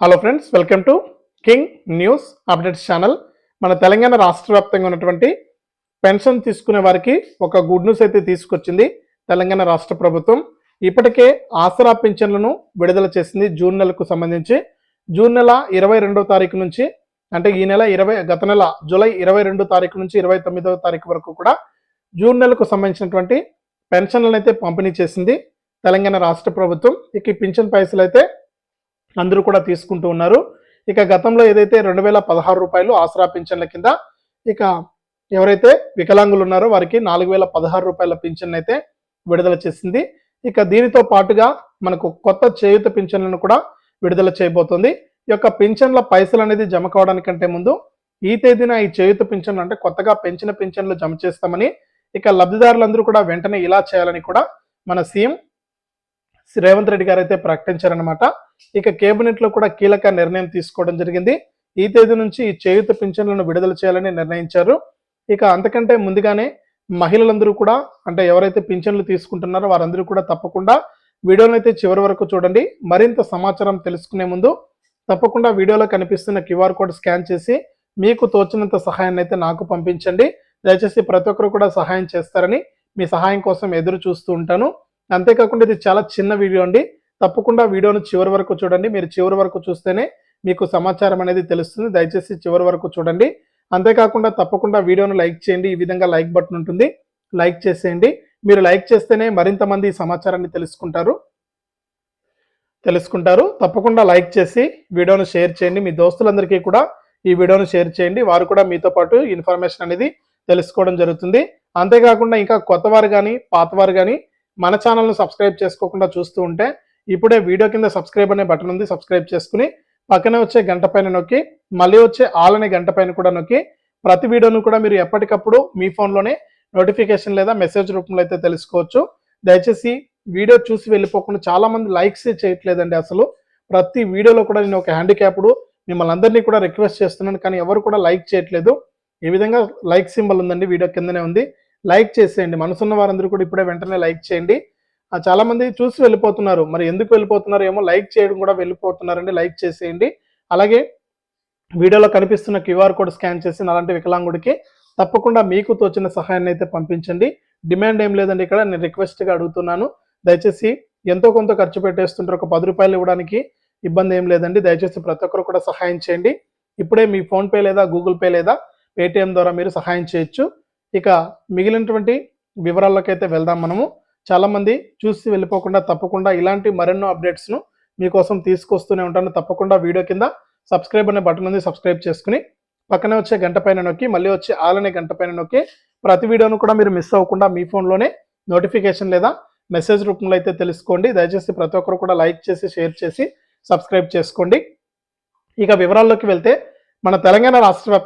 Hello friends welcome to king news updates channel మన తెలంగాణ రాష్ట్ర వ్యాప్తంగా ఉన్నటువంటి పెన్షన్ తీసుకునే వారికి ఒక గుడ్ న్యూస్ అయితే తీసుకొచ్చింది తెలంగాణ రాష్ట్ర ప్రభుత్వం. ఇప్పటికే ఆసరా పింఛన్లను విడుదల చేసింది జూన్ నెలకు సంబంధించి. జూన్ నెల ఇరవై రెండవ తారీఖు నుంచి అంటే ఈ నెల ఇరవై గత నెల జూలై ఇరవై రెండో తారీఖు నుంచి ఇరవై తొమ్మిదవ తారీఖు వరకు కూడా జూన్ నెలకు సంబంధించినటువంటి పెన్షన్లను అయితే పంపిణీ చేసింది తెలంగాణ రాష్ట్ర ప్రభుత్వం. ఇక పింఛన్ పైసలు అయితే అందరూ కూడా తీసుకుంటూ ఉన్నారు. ఇక గతంలో ఏదైతే రెండు వేల పదహారు రూపాయలు ఆసరా పింఛన్ల కింద ఇక ఎవరైతే వికలాంగులు ఉన్నారో వారికి నాలుగు వేల పదహారు రూపాయల పింఛన్ అయితే విడుదల చేసింది. ఇక దీనితో పాటుగా మనకు కొత్త చేయుత పింఛన్లను కూడా విడుదల చేయబోతుంది. ఈ యొక్క పింఛన్ల పైసలు అనేది జమ కావడానికంటే ముందు ఈ తేదీన ఈ చేయుత పింఛన్లు అంటే కొత్తగా పెంచిన పింఛన్లు జమ చేస్తామని ఇక లబ్ధిదారులందరూ కూడా వెంటనే ఇలా చేయాలని కూడా మన సీఎం రేవంత్ రెడ్డి గారు అయితే ప్రకటించారనమాట ఇక కేబినెట్లో కూడా కీలక నిర్ణయం తీసుకోవడం జరిగింది. ఈ తేదీ నుంచి ఈ చేయుత పింఛన్లను విడుదల చేయాలని నిర్ణయించారు. ఇక అంతకంటే ముందుగానే మహిళలందరూ కూడా అంటే ఎవరైతే పింఛన్లు తీసుకుంటున్నారో వారందరూ కూడా తప్పకుండా వీడియోని అయితే చివరి వరకు చూడండి. మరింత సమాచారం తెలుసుకునే ముందు తప్పకుండా వీడియోలో కనిపిస్తున్న క్యూఆర్ కోడ్ స్కాన్ చేసి మీకు తోచినంత సహాయాన్ని అయితే నాకు పంపించండి. దయచేసి ప్రతి ఒక్కరు కూడా సహాయం చేస్తారని మీ సహాయం కోసం ఎదురు చూస్తూ ఉంటాను. అంతేకాకుండా ఇది చాలా చిన్న వీడియో అండి. తప్పకుండా వీడియోను చివరి వరకు చూడండి. మీరు చివరి వరకు చూస్తేనే మీకు సమాచారం అనేది తెలుస్తుంది. దయచేసి చివరి వరకు చూడండి. అంతేకాకుండా తప్పకుండా వీడియోను లైక్ చేయండి. ఈ విధంగా లైక్ బటన్ ఉంటుంది. లైక్ చేసేయండి. మీరు లైక్ చేస్తేనే మరింత మంది సమాచారాన్ని తెలుసుకుంటారు. తెలుసుకుంటారు. తప్పకుండా లైక్ చేసి వీడియోను షేర్ చేయండి. మీ దోస్తులందరికీ కూడా ఈ వీడియోను షేర్ చేయండి. వారు కూడా మీతో పాటు ఇన్ఫర్మేషన్ అనేది తెలుసుకోవడం జరుగుతుంది. అంతేకాకుండా ఇంకా కొత్తవారు కానీ పాతవారు కానీ మన ఛానల్ను సబ్స్క్రైబ్ చేసుకోకుండా చూస్తూ ఉంటే ఇప్పుడే వీడియో కింద సబ్స్క్రైబ్ అనే బటన్ ఉంది సబ్స్క్రైబ్ చేసుకుని పక్కనే వచ్చే గంట పైన నొక్కి మళ్ళీ వచ్చే ఆల్ అనే గంట పైన కూడా నొక్కి ప్రతి వీడియోను కూడా మీరు ఎప్పటికప్పుడు మీ ఫోన్లోనే నోటిఫికేషన్ లేదా మెసేజ్ రూపంలో అయితే తెలుసుకోవచ్చు. దయచేసి వీడియో చూసి వెళ్ళిపోకుండా చాలామంది లైక్స్ చేయట్లేదండి అసలు. ప్రతి వీడియోలో కూడా నేను ఒక హ్యాండిక్యాప్డ్ మిమ్మల్ని అందరినీ కూడా రిక్వెస్ట్ చేస్తున్నాను కానీ ఎవరు కూడా లైక్ చేయట్లేదు. ఈ విధంగా లైక్ సింబల్ ఉందండి వీడియో కిందనే ఉంది. లైక్ చేసేయండి మనసున్న వారందరూ కూడా ఇప్పుడే వెంటనే లైక్ చేయండి. చాలా మంది చూసి వెళ్ళిపోతున్నారు. మరి ఎందుకు వెళ్ళిపోతున్నారు? ఏమో లైక్ చేయడం కూడా వెళ్ళిపోతున్నారండి. లైక్ చేసేయండి. అలాగే వీడియోలో కనిపిస్తున్న క్యూఆర్ కోడ్ స్కాన్ చేసి అలాంటి వికలాంగుడికి తప్పకుండా మీకు తోచిన సహాయాన్ని అయితే పంపించండి. డిమాండ్ ఏం లేదండి ఇక్కడ. నేను రిక్వెస్ట్గా అడుగుతున్నాను. దయచేసి ఎంతో కొంత ఖర్చు పెట్టేస్తుంటారు. ఒక పది రూపాయలు ఇవ్వడానికి ఇబ్బంది ఏం లేదండి. దయచేసి ప్రతి ఒక్కరు కూడా సహాయం చేయండి. ఇప్పుడే మీ ఫోన్పే లేదా గూగుల్ పే లేదా పేటిఎం ద్వారా మీరు సహాయం చేయొచ్చు. ఇక మిగిలినటువంటి వివరాలకైతే వెళ్దాం మనము. చాలామంది చూసి వెళ్ళిపోకుండా తప్పకుండా ఇలాంటి మరెన్నో అప్డేట్స్ను మీకోసం తీసుకొస్తూనే ఉంటాను. తప్పకుండా వీడియో కింద సబ్స్క్రైబ్ అనే బటన్ ఉంది. సబ్స్క్రైబ్ చేసుకుని పక్కనే వచ్చే గంట పైన నొక్కి మళ్ళీ వచ్చే ఆల్ అనే గంట పైన నొక్కి ప్రతి వీడియోను కూడా మీరు మిస్ అవ్వకుండా మీ ఫోన్లోనే నోటిఫికేషన్ లేదా మెసేజ్ రూపంలో అయితే తెలుసుకోండి. దయచేసి ప్రతి ఒక్కరు కూడా లైక్ చేసి షేర్ చేసి సబ్స్క్రైబ్ చేసుకోండి. ఇక వివరాల్లోకి వెళ్తే మన తెలంగాణ రాష్ట్ర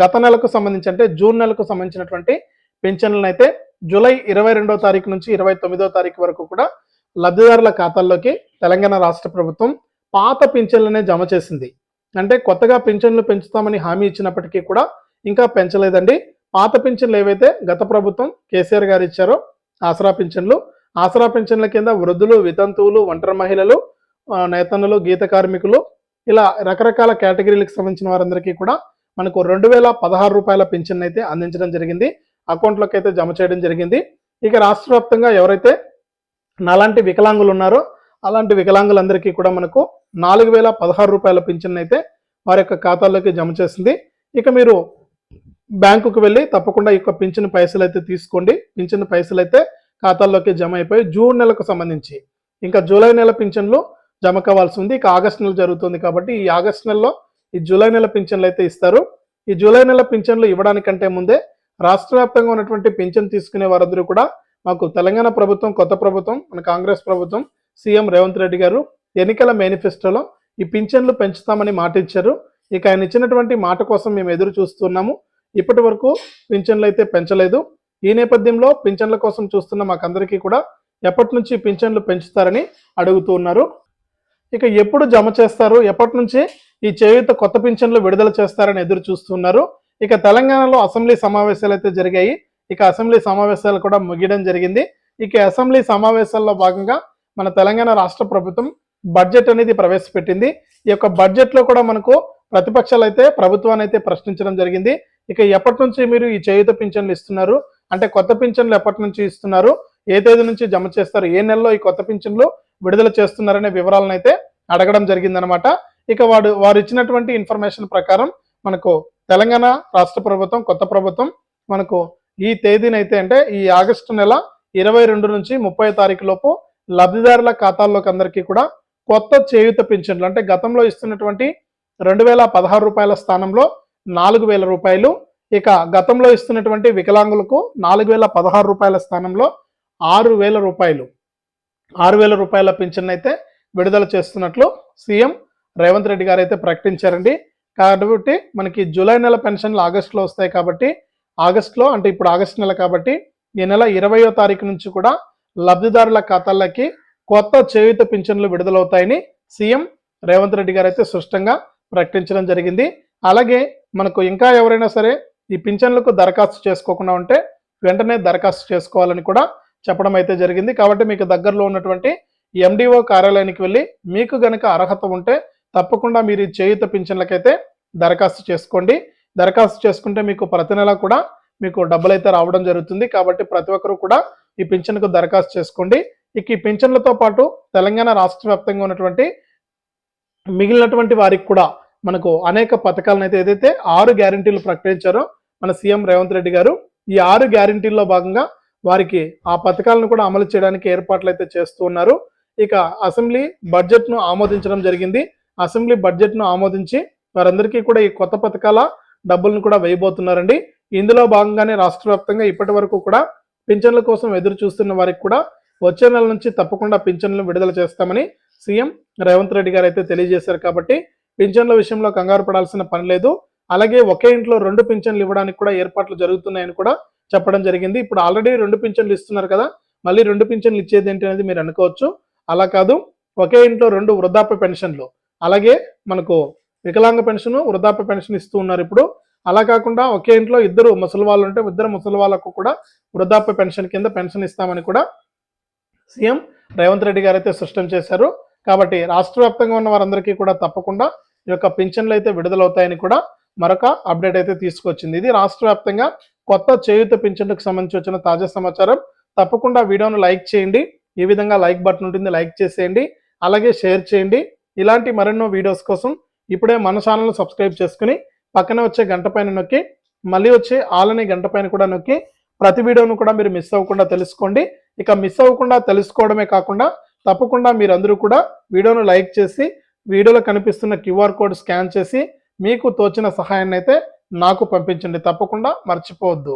గత నెలకు సంబంధించి అంటే జూన్ నెలకు సంబంధించినటువంటి పెన్షన్లను అయితే జూలై ఇరవై రెండో తారీఖు నుంచి ఇరవై తొమ్మిదో తారీఖు వరకు కూడా లబ్ధిదారుల ఖాతాల్లోకి తెలంగాణ రాష్ట్ర ప్రభుత్వం పాత పింఛన్లనే జమ చేసింది. అంటే కొత్తగా పింఛన్లు పెంచుతామని హామీ ఇచ్చినప్పటికీ కూడా ఇంకా పెంచలేదండి. పాత పింఛన్లు ఏవైతే గత ప్రభుత్వం కేసీఆర్ గారు ఇచ్చారో ఆసరా పింఛన్లు ఆసరా పింఛన్ల కింద వృద్ధులు వితంతువులు ఒంటరి మహిళలు ఆ, గీత కార్మికులు ఇలా రకరకాల కేటగిరీలకు సంబంధించిన వారందరికీ కూడా మనకు రెండు వేల పదహారు రూపాయల పింఛన్ అయితే అందించడం జరిగింది. అకౌంట్లోకి అయితే జమ చేయడం జరిగింది. ఇక రాష్ట్ర వ్యాప్తంగా ఎవరైతే నాలాంటి వికలాంగులు ఉన్నారో అలాంటి వికలాంగులందరికీ కూడా మనకు నాలుగు వేల పదహారు రూపాయల పింఛన్ అయితే వారి యొక్క ఖాతాల్లోకి జమ చేసింది. ఇక మీరు బ్యాంకుకు వెళ్ళి తప్పకుండా ఈ యొక్క పింఛన్ పైసలు అయితే తీసుకోండి. పింఛన్ పైసలు అయితే ఖాతాల్లోకి జమ అయిపోయి జూన్ నెలకు సంబంధించి. ఇంకా జూలై నెల పింఛన్లు జమ కావాల్సి ఉంది. ఇక ఆగస్ట్ నెల జరుగుతుంది కాబట్టి ఈ ఆగస్ట్ నెలలో ఈ జూలై నెల పింఛన్లు అయితే ఇస్తారు. ఈ జూలై నెల పింఛన్లు ఇవ్వడానికంటే ముందే రాష్ట్ర వ్యాప్తంగా ఉన్నటువంటి పింఛన్ తీసుకునే వారందరూ కూడా మాకు తెలంగాణ ప్రభుత్వం కొత్త ప్రభుత్వం మన కాంగ్రెస్ ప్రభుత్వం సీఎం రేవంత్ రెడ్డి గారు ఎన్నికల మేనిఫెస్టోలో ఈ పింఛన్లు పెంచుతామని మాట ఇచ్చారు ఇక ఆయన ఇచ్చినటువంటి మాట కోసం మేము ఎదురు చూస్తున్నాము. ఇప్పటి వరకు పింఛన్లు అయితే పెంచలేదు. ఈ నేపథ్యంలో పింఛన్ల కోసం చూస్తున్న మాకందరికీ కూడా ఎప్పటి నుంచి పింఛన్లు పెంచుతారని అడుగుతూ ఉన్నారు. ఇక ఎప్పుడు జమ చేస్తారు? ఎప్పటి నుంచి ఈ చేయూత కొత్త పింఛన్లు విడుదల చేస్తారని ఎదురు చూస్తున్నారు. ఇక తెలంగాణలో అసెంబ్లీ సమావేశాలు అయితే జరిగాయి. ఇక అసెంబ్లీ సమావేశాలు కూడా ముగియడం జరిగింది. ఇక అసెంబ్లీ సమావేశాల్లో భాగంగా మన తెలంగాణ రాష్ట్ర ప్రభుత్వం బడ్జెట్ అనేది ప్రవేశపెట్టింది. ఈ యొక్క బడ్జెట్లో కూడా మనకు ప్రతిపక్షాలు అయితే ప్రభుత్వాన్ని అయితే ప్రశ్నించడం జరిగింది. ఇక ఎప్పటి నుంచి మీరు ఈ చేయుత పింఛన్లు ఇస్తున్నారు? అంటే కొత్త పింఛన్లు ఎప్పటి నుంచి ఇస్తున్నారు? ఏ తేదీ నుంచి జమ చేస్తారు? ఏ నెలలో ఈ కొత్త పింఛన్లు విడుదల చేస్తున్నారనే వివరాలను అయితే అడగడం జరిగిందనమాట. ఇక వాడు వారు ఇచ్చినటువంటి ఇన్ఫర్మేషన్ ప్రకారం మనకు తెలంగాణ రాష్ట్ర ప్రభుత్వం కొత్త ప్రభుత్వం మనకు ఈ తేదీనైతే అంటే ఈ ఆగస్టు నెల ఇరవై రెండు నుంచి ముప్పై తారీఖు లోపు లబ్ధిదారుల ఖాతాల్లోకి అందరికీ కూడా కొత్త చేయుత పింఛన్లు. అంటే గతంలో ఇస్తున్నటువంటి రెండు వేల పదహారు రూపాయల స్థానంలో నాలుగు వేల రూపాయలు. ఇక గతంలో ఇస్తున్నటువంటి వికలాంగులకు నాలుగు వేల పదహారు రూపాయల స్థానంలో ఆరు వేల రూపాయలు. ఆరు వేల రూపాయల పింఛన్ అయితే విడుదల చేస్తున్నట్లు సీఎం రేవంత్ రెడ్డి గారు అయితే ప్రకటించారండి. కాబట్టి మనకి జూలై నెల పెన్షన్లు ఆగస్టులో వస్తాయి కాబట్టి ఆగస్టులో అంటే ఇప్పుడు ఆగస్టు నెల కాబట్టి ఈ నెల ఇరవయో తారీఖు నుంచి కూడా లబ్ధిదారుల ఖాతాలకి కొత్త చేయుత పింఛన్లు విడుదలవుతాయని సీఎం రేవంత్ రెడ్డి గారు అయితే స్పష్టంగా ప్రకటించడం జరిగింది. అలాగే మనకు ఇంకా ఎవరైనా సరే ఈ పింఛన్లకు దరఖాస్తు చేసుకోకుండా ఉంటే వెంటనే దరఖాస్తు చేసుకోవాలని కూడా చెప్పడం అయితే జరిగింది. కాబట్టి మీకు దగ్గరలో ఉన్నటువంటి ఎండిఓ కార్యాలయానికి వెళ్ళి మీకు గనక అర్హత ఉంటే తప్పకుండా మీరు చేయుత పింఛన్లకైతే దరఖాస్తు చేసుకోండి. దరఖాస్తు చేసుకుంటే మీకు ప్రతి నెల కూడా మీకు డబ్బులు అయితే రావడం జరుగుతుంది. కాబట్టి ప్రతి ఒక్కరు కూడా ఈ పింఛన్కు దరఖాస్తు చేసుకోండి. ఇక ఈ పింఛన్లతో పాటు తెలంగాణ రాష్ట్ర వ్యాప్తంగా ఉన్నటువంటి మిగిలినటువంటి వారికి కూడా మనకు అనేక పథకాలను అయితే ఏదైతే ఆరు గ్యారంటీలు ప్రకటించారో మన సీఎం రేవంత్ రెడ్డి గారు ఈ ఆరు గ్యారంటీల్లో భాగంగా వారికి ఆ పథకాలను కూడా అమలు చేయడానికి ఏర్పాట్లు అయితే చేస్తూ ఉన్నారు. ఇక అసెంబ్లీ బడ్జెట్ను ఆమోదించడం జరిగింది. అసెంబ్లీ బడ్జెట్ను ఆమోదించి వారందరికీ కూడా ఈ కొత్త పథకాల డబ్బులను కూడా వేయబోతున్నారండి. ఇందులో భాగంగానే రాష్ట్ర వ్యాప్తంగా ఇప్పటి వరకు కూడా పింఛన్ల కోసం ఎదురు చూస్తున్న వారికి కూడా వచ్చే నెల నుంచి తప్పకుండా పింఛన్లు విడుదల చేస్తామని సీఎం రేవంత్ రెడ్డి గారు అయితే తెలియజేశారు కాబట్టి పింఛన్ల విషయంలో కంగారు పడాల్సిన పని లేదు. అలాగే ఒకే ఇంట్లో రెండు పింఛన్లు ఇవ్వడానికి కూడా ఏర్పాట్లు జరుగుతున్నాయని కూడా చెప్పడం జరిగింది. ఇప్పుడు ఆల్రెడీ రెండు పింఛన్లు ఇస్తున్నారు కదా మళ్ళీ రెండు పింఛన్లు ఇచ్చేది ఏంటి అనేది మీరు అనుకోవచ్చు. అలా కాదు ఒకే ఇంట్లో రెండు వృద్ధాప్య పెన్షన్లు. అలాగే మనకు వికలాంగ పెన్షన్ వృద్ధాప్య పెన్షన్ ఇస్తూ ఉన్నారు ఇప్పుడు. అలా కాకుండా ఒకే ఇంట్లో ఇద్దరు ముసలి వాళ్ళు ఉంటే ఇద్దరు ముసలి వాళ్ళకు కూడా వృద్ధాప్య పెన్షన్ కింద పెన్షన్ ఇస్తామని కూడా సీఎం రేవంత్ రెడ్డి గారు అయితే స్పష్టం చేశారు. కాబట్టి రాష్ట్ర వ్యాప్తంగా ఉన్న వారందరికీ కూడా తప్పకుండా ఈ యొక్క పింఛన్లు అయితే విడుదలవుతాయని కూడా మరొక అప్డేట్ అయితే తీసుకొచ్చింది. ఇది రాష్ట్ర వ్యాప్తంగా కొత్త చేయుత పింఛన్లకు సంబంధించి వచ్చిన తాజా సమాచారం. తప్పకుండా వీడియోను లైక్ చేయండి. ఈ విధంగా లైక్ బటన్ ఉంటుంది లైక్ చేసేయండి. అలాగే షేర్ చేయండి. ఇలాంటి మరెన్నో వీడియోస్ కోసం ఇప్పుడే మన ఛానల్ను సబ్స్క్రైబ్ చేసుకుని పక్కన వచ్చే గంట పైన నొక్కి మళ్ళీ వచ్చే ఆలనే గంట పైన కూడా నొక్కి ప్రతి వీడియోను కూడా మీరు మిస్ అవ్వకుండా తెలుసుకోండి. ఇక మిస్ అవ్వకుండా తెలుసుకోవడమే కాకుండా తప్పకుండా మీరందరూ కూడా వీడియోను లైక్ చేసి వీడియోలో కనిపిస్తున్న క్యూఆర్ కోడ్ స్కాన్ చేసి మీకు తోచిన సహాయాన్ని అయితే నాకు పంపించండి. తప్పకుండా మర్చిపోవద్దు.